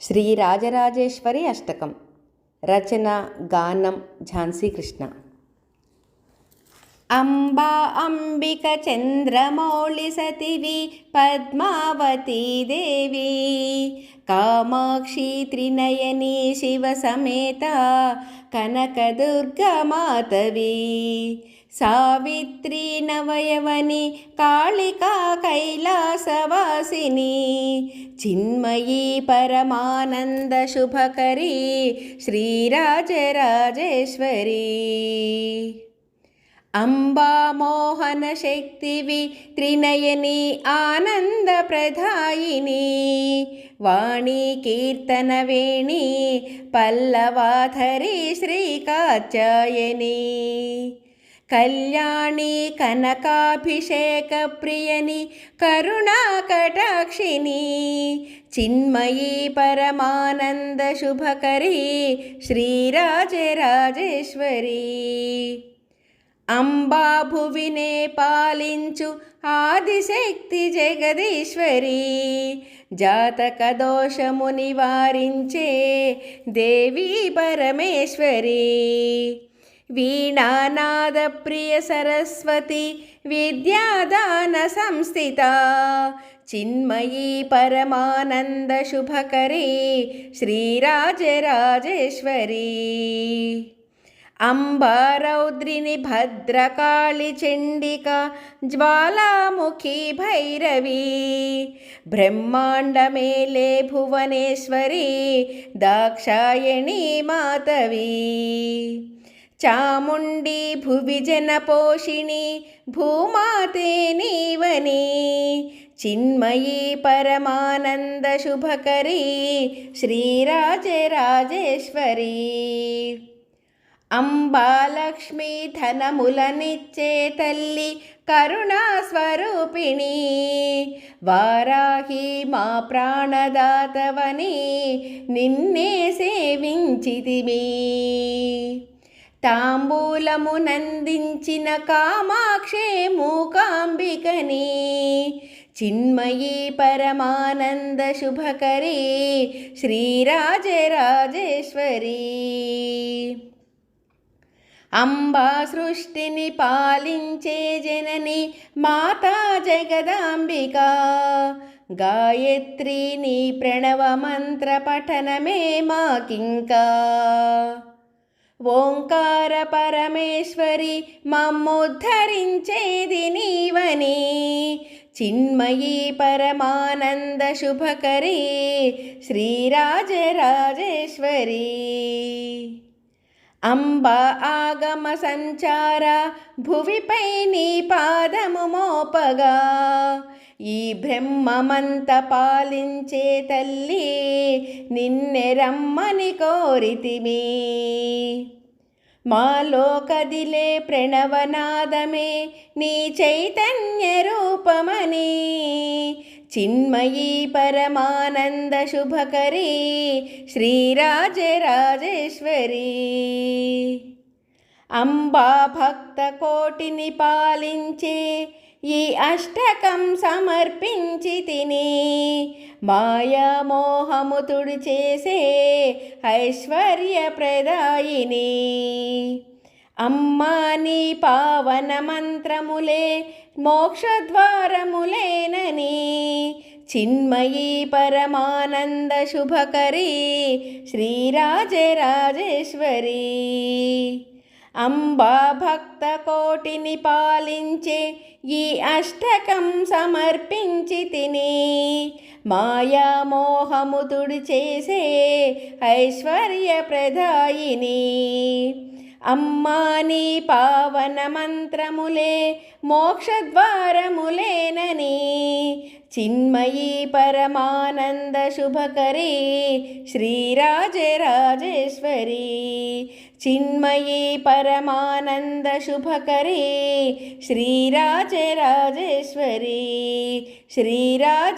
శ్రీ రాజరాజేశ్వరి అష్టకం. రచన గానం ఝాన్సీ కృష్ణ. అంబా అంబిక చంద్రమౌళి సతివి పద్మావతీ దేవి. కామాక్షి త్రినయని శివ సమేత కనకదుర్గమాతవి. సావిత్రి నవయవని కాళికా కైలాసవాసిని. చిన్మయీ పరమానంద శుభకరీ శ్రీరాజరాజేశ్వరీ. అంబా మోహన శక్తివి త్రినయని ఆనంద ప్రధాయిని వాణి కీర్తన వేణి పల్లవాధరి శ్రీకాచాయని కళ్యాణి కనకాభిషేక అంబాభువినే పాలించు ఆదిశక్తి జగదీశ్వరి. జాతక దోషము నివారించే దేవీ పరమేశ్వరి. వీణానాద ప్రియ సరస్వతి విద్యాదాన సంస్థిత. చిన్మయీ పరమానంద శుభకరీ శ్రీరాజరాజేశ్వరీ. అంబారౌద్రిని భద్రకాళి చండిక జ్వాలాముఖి భైరవి బ్రహ్మాండమేలే భువనేశ్వరి దాక్షాయణి మాతవి. చాముండి భువిజన పోషిణి భూమాతే నీవని చిన్మయీ పరమానంద శుభకరీ శ్రీరాజరాజేశ్వరీ అంబాలక్ష్మి ధనములనిచ్చే తల్లి కరుణాస్వరూపిణి. వారాహి మా ప్రాణదాతవని నిన్నే సేవించితిమి. తాంబూలము నందించిన కామాక్షే మూకాంబికని. చిన్మయీ పరమానంద శుభకరీ శ్రీరాజరాజేశ్వరీ. అంబా సృష్టిని పాలించే జనని మాతా జగదాంబిక. గాయత్రి నీ ప్రణవ మంత్ర పఠనమే మాకింకా. ఓంకార పరమేశ్వరి మమ్ముద్ధరించేది నీవని. చిన్మయీ పరమానంద శుభకరీ శ్రీరాజరాజేశ్వరీ. అంబ ఆగమ సంచార భువిపై నీ పాదము మోపగా. ఈ బ్రహ్మమంత పాలించే తల్లి నిన్నె రమ్మని కోరితిమి. మాలో కదిలే ప్రణవనాదమే నీ చైతన్య రూపమని. చిన్మయీ పరమానంద శుభకరీ శ్రీరాజరాజేశ్వరీ. అంబా భక్త కోటిని పాలించే ఈ అష్టకం సమర్పించి తిని మాయామోహము తుడిచేసే ఐశ్వర్యప్రదాయిని. అమ్మా నీ పావన మంత్రములే మోక్షద్వారములేనని. చిన్మయీ పరమానంద శుభకరీ శ్రీరాజరాజేశ్వరీ. అంబా భక్త కోటిని పాలించే ఈ అష్టకం సమర్పించి తిని. మాయామోహము తుడిచేసే ఐశ్వర్యప్రదాయిని. అమ్మా నీ పావన మంత్రములే మోక్షద్వారములేనని. చిన్మయీ పరమానంద శుభకరీ శ్రీరాజరాజేశ్వరీ చిన్మయీ పరమానంద శుభకరీ శ్రీరాజరాజేశ్వరీ శ్రీరాజరాజేశ్వరీ